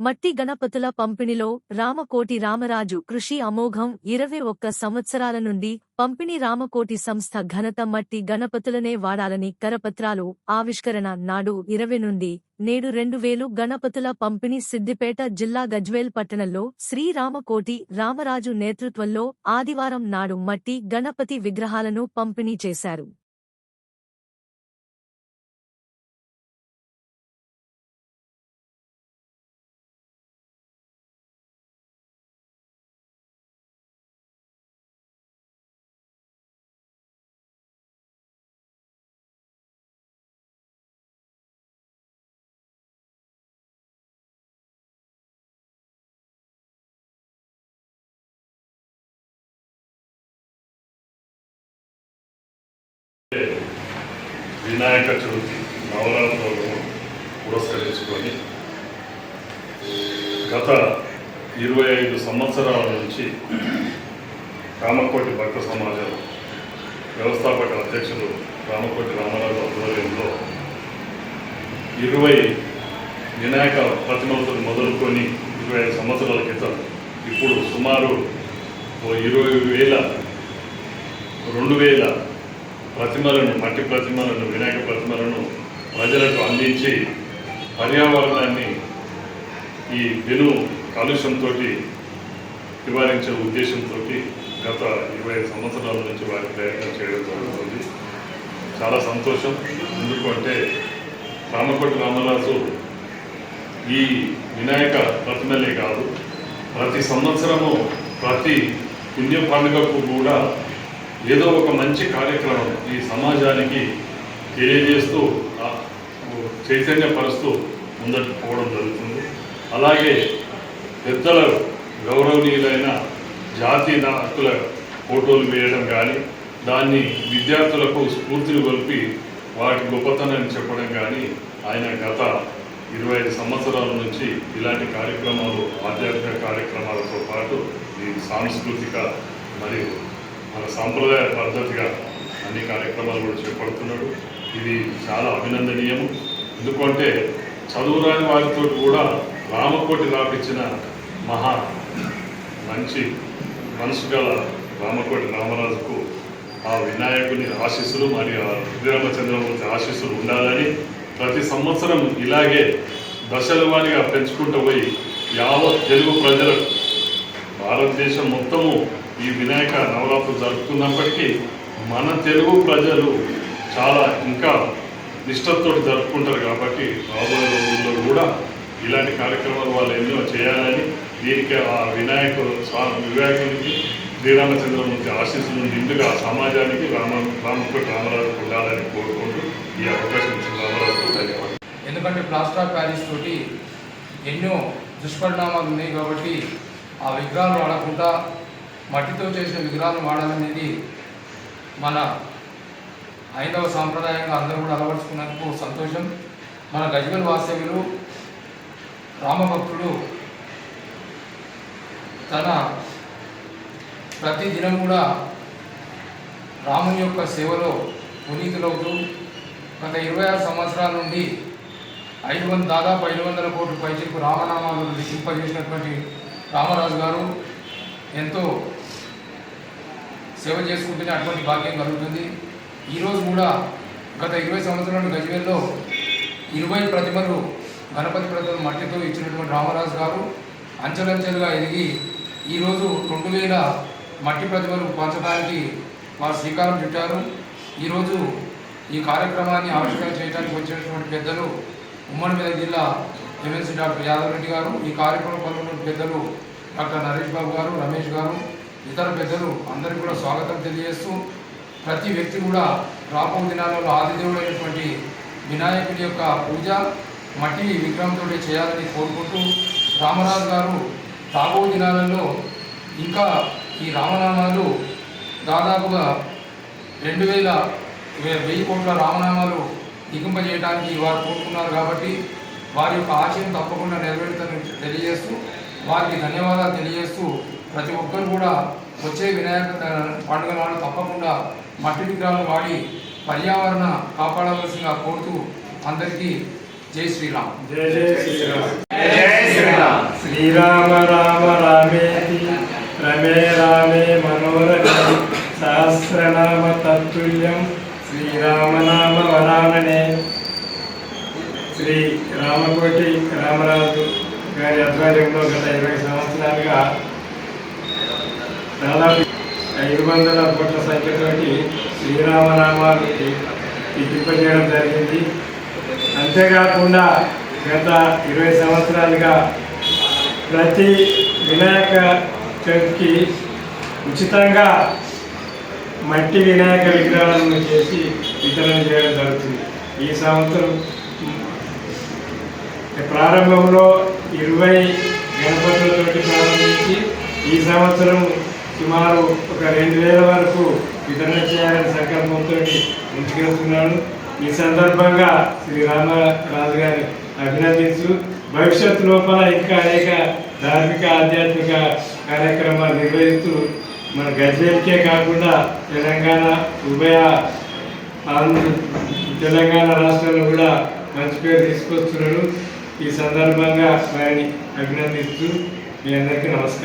మట్టి గణపతుల పంపిణీలో రామకోటి రామరాజు కృషి అమోఘం ఇరవై ఒక్క సంవత్సరాల నుండి పంపిణీ రామకోటి సంస్థ ఘనత మట్టి గణపతులనే వాడాలని కరపత్రాలు ఆవిష్కరణ నాడు ఇరవై నుండి నేడు రెండు వేలు గణపతుల పంపిణీ సిద్దిపేట జిల్లా గజ్వేల్ పట్టణంలో శ్రీరామకోటి రామరాజు నేతృత్వంలో ఆదివారం నాడు మట్టి గణపతి విగ్రహాలను పంపిణీ చేశారు. వినాయక చవితి నవరాత్రులను పురస్కరించుకొని గత ఇరవై ఐదు సంవత్సరాల నుంచి రామకోటి భక్త సమాజం వ్యవస్థాపక అధ్యక్షులు రామకోటి రామారావు ఆధ్వర్యంలో ఇరవై వినాయక ప్రతిమలతో మొదలుకొని ఇరవై ఐదు సంవత్సరాల క్రితం ఇప్పుడు సుమారు ఓ ఇరవై వేల రెండు వేల ప్రతిమలను మట్టి ప్రతిమలను వినాయక ప్రతిమలను ప్రజలకు అందించి పర్యావరణాన్ని ఈ వెను కాలుష్యంతో నివారించే ఉద్దేశంతో గత ఇరవై ఐదు సంవత్సరాల నుంచి వారి ప్రయత్నం చేయడం జరుగుతుంది. చాలా సంతోషం. ఎందుకంటే రామకోటి రామరాజు ఈ వినాయక ప్రతిమలే కాదు ప్రతి సంవత్సరము ప్రతి పుణ్య పండుగకు కూడా ఏదో ఒక మంచి కార్యక్రమం ఈ సమాజానికి తెలియజేస్తూ చైతన్యపరుస్తూ ముందటి పోవడం జరుగుతుంది. అలాగే పెద్దల గౌరవనీయులైన జాతి నాయకుల ఫోటోలు వేయడం కానీ దాన్ని విద్యార్థులకు స్ఫూర్తిని కొలిపి వాటి గొప్పతనాన్ని చెప్పడం కానీ ఆయన గత ఇరవై ఐదు సంవత్సరాల నుంచి ఇలాంటి కార్యక్రమాలు ఆధ్యాత్మిక కార్యక్రమాలతో పాటు ఈ సాంస్కృతిక మరియు మన సాంప్రదాయ పద్ధతిగా అన్ని కార్యక్రమాలు కూడా చేపడుతున్నాడు. ఇది చాలా అభినందనీయము. ఎందుకంటే చదువురాని వారితో కూడా రామకోటి రాపించిన మహా మంచి మనసు గల రామకోటి రామరాజుకు ఆ వినాయకుని ఆశీస్సులు మరియు ఆ శ్రీరామచంద్రమూర్తి ఆశీస్సులు ఉండాలని ప్రతి సంవత్సరం ఇలాగే దశల వారిగా పెంచుకుంటూ పోయి యావత్ తెలుగు ప్రజలకు భారతదేశం మొత్తము ఈ వినాయక నవరాత్రులు జరుపుకున్నప్పటికీ మన తెలుగు ప్రజలు చాలా ఇంకా నిష్టతో జరుపుకుంటారు కాబట్టి రాబోయే రోజుల్లో కూడా ఇలాంటి కార్యక్రమాలు వాళ్ళు ఎన్నో చేయాలని దీనికి ఆ వినాయక స్వామి వినాయకునికి శ్రీరామచంద్రమూర్తి ఆశీస్సులు నిండుగా సమాజానికి రామ రామకోటి రామరాజు ఉండాలని కోరుకుంటూ ఈ అవకాశం ఇచ్చిన రామరాజు ధన్యవాదాలు. ఎందుకంటే ప్లాస్టర్ ఆఫ్ ప్యారిస్ తోటి ఎన్నో దుష్పరిణామాలు ఉన్నాయి కాబట్టి ఆ విగ్రహాలు వాడకుండా మట్టితో చేసిన విగ్రహాలు వాడాలనేది మన ఐదవ సాంప్రదాయంగా అందరూ కూడా అలవర్చుకున్నందుకు సంతోషం. మన గజ్వల్ వాస్తవ్యులు రామభక్తుడు తన ప్రతి దినం కూడా రాముని యొక్క సేవలో పునీతులవుతూ గత ఇరవై ఆరు సంవత్సరాల నుండి ఐదు వందల దాదాపు ఐదు వందల కోట్ల పైచిలకు రామనామాలు లిఖింపజేసినటువంటి రామరాజు గారు ఎంతో సేవ చేసుకుంటేనే అటువంటి భాగ్యం కలుగుతుంది. ఈరోజు కూడా గత ఇరవై సంవత్సరాల గజ్వేల్లో ఇరవై ప్రతిమలు గణపతి ప్రతిమ మట్టితో ఇచ్చినటువంటి రామరాజు గారు అంచెలంచెలుగా ఎదిగి ఈరోజు రెండు వేల మట్టి ప్రతిమలు పంచడానికి వారు శ్రీకారం చుట్టారు. ఈరోజు ఈ కార్యక్రమాన్ని ఆవిష్కరణ చేయడానికి వచ్చినటువంటి పెద్దలు ఉమ్మడి మీద జిల్లా ఎమ్మెల్సీ డాక్టర్ యాదవ్ రెడ్డి గారు ఈ కార్యక్రమం పాల్గొన్న పెద్దలు డాక్టర్ నరేష్ బాబు గారు రమేష్ గారు ఇతర పెద్దలు అందరికీ కూడా స్వాగతం తెలియజేస్తూ ప్రతి వ్యక్తి కూడా రాబో దినాలలో ఆదిదేవుడైనటువంటి వినాయకుడి యొక్క పూజ మట్టి విగ్రహంతో చేయాలని కోరుకుంటూ రామరాజు గారు రాబో దినాలలో ఇంకా ఈ రామనామాలు దాదాపుగా రెండు వేల వే- వెయ్యి కోట్ల రామనామాలు దిగింపజేయడానికి వారు కోరుకున్నారు కాబట్టి వారి యొక్క ఆశయం తప్పకుండా నెరవేరుతారని తెలియజేస్తూ వారికి ధన్యవాదాలు తెలియజేస్తూ ప్రతి ఒక్కరు కూడా వచ్చే వినాయక పండుగ నాడు తప్పకుండా మట్టి విగ్రహాలు వాడి పర్యావరణ కాపాడవలసిందిగా కోరుతూ అందరికీ జై శ్రీరామ్. జై శ్రీరామ్. శ్రీరామ. రామ రామేతి రమే రామే మనోరమే సహస్రనామ తత్తుల్యం శ్రీరామనామ వరాననే. శ్రీ రామకోటి రామరాజు గారి ఆధ్వర్యంలో గత ఇరవై సంవత్సరాలుగా దాదాపు ఐదు వందల కోట్ల సంఖ్యతోటి శ్రీరామనామాలు తిప్పింపజేయడం జరిగింది. అంతేకాకుండా గత ఇరవై సంవత్సరాలుగా ప్రతి వినాయక చవితికి ఉచితంగా మట్టి వినాయక విగ్రహాలను చేసి వితరణ చేయడం జరుగుతుంది. ఈ సంవత్సరం ప్రారంభంలో ఇరవై గణపతులతోటి ప్రారంభించి ఈ సంవత్సరం సుమారు ఒక రెండు వేల వరకు వితరణ చేయాలని సంకల్పంతో ముందుకెళ్తున్నాను ఈ సందర్భంగా శ్రీ రామరాజు గారిని అభినందిస్తూ భవిష్యత్తు లోపల ఇంకా అనేక ధార్మిక ఆధ్యాత్మిక కార్యక్రమాలు నిర్వహిస్తూ మన గజ్వేల్కే కాకుండా తెలంగాణ ఉభయ ఆంధ్ర తెలంగాణ రాష్ట్రంలో కూడా మంచి పేరు తీసుకొస్తున్నాడు. ఈ సందర్భంగా వారిని అభినందిస్తూ మీ అందరికీ నమస్కారం.